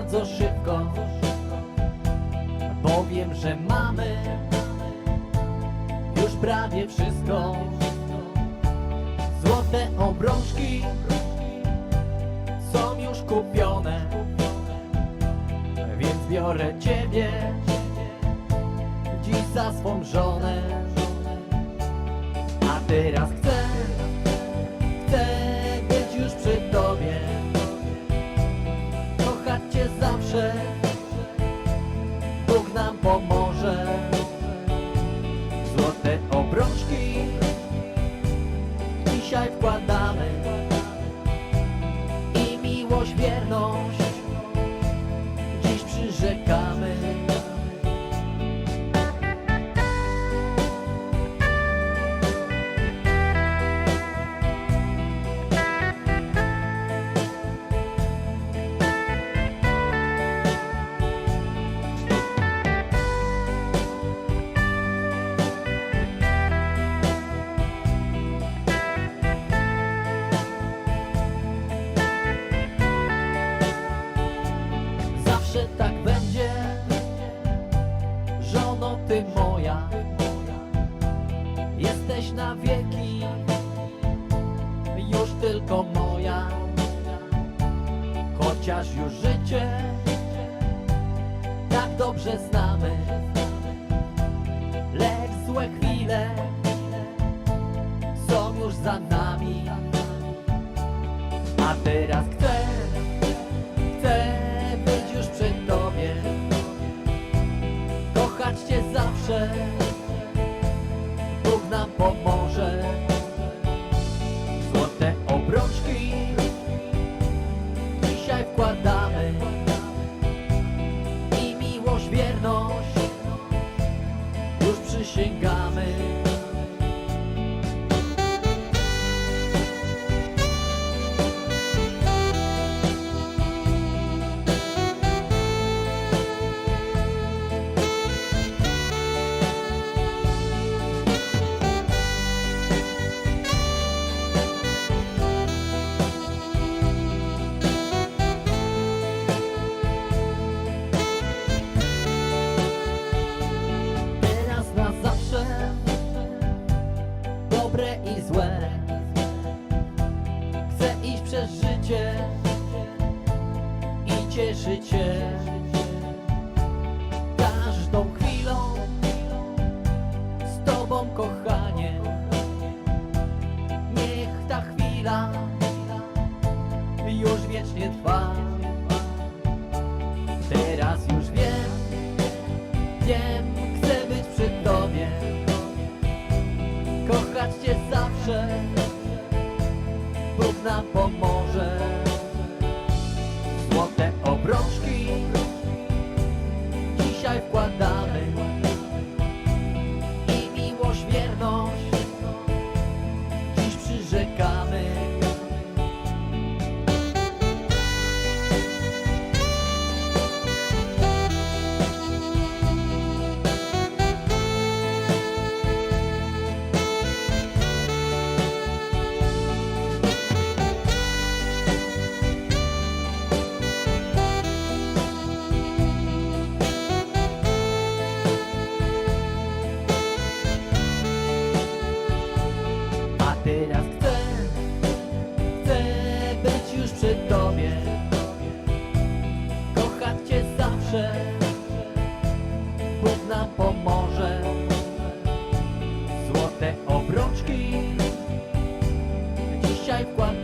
bardzo szybko Bo wiem, że mamy Już prawie wszystko. Złote obrączki Są już kupione Więc biorę ciebie Dziś za swą żonę. A teraz chcę nam pomoże moja Jesteś na wieki Już tylko moja. Chociaż już życie Tak dobrze znamy. Lecz złe chwile Są już za nami. A teraz chcę Zawsze Bóg nam pomoże Się Każdą chwilą Z tobą kochanie. Niech ta chwila Już wiecznie trwa. Teraz już wiem Wiem, chcę być przy tobie. Kochać cię zawsze Bóg nam pomoże zawsze Bóg nam pomoże. Złote obrączki Dzisiaj wkładamy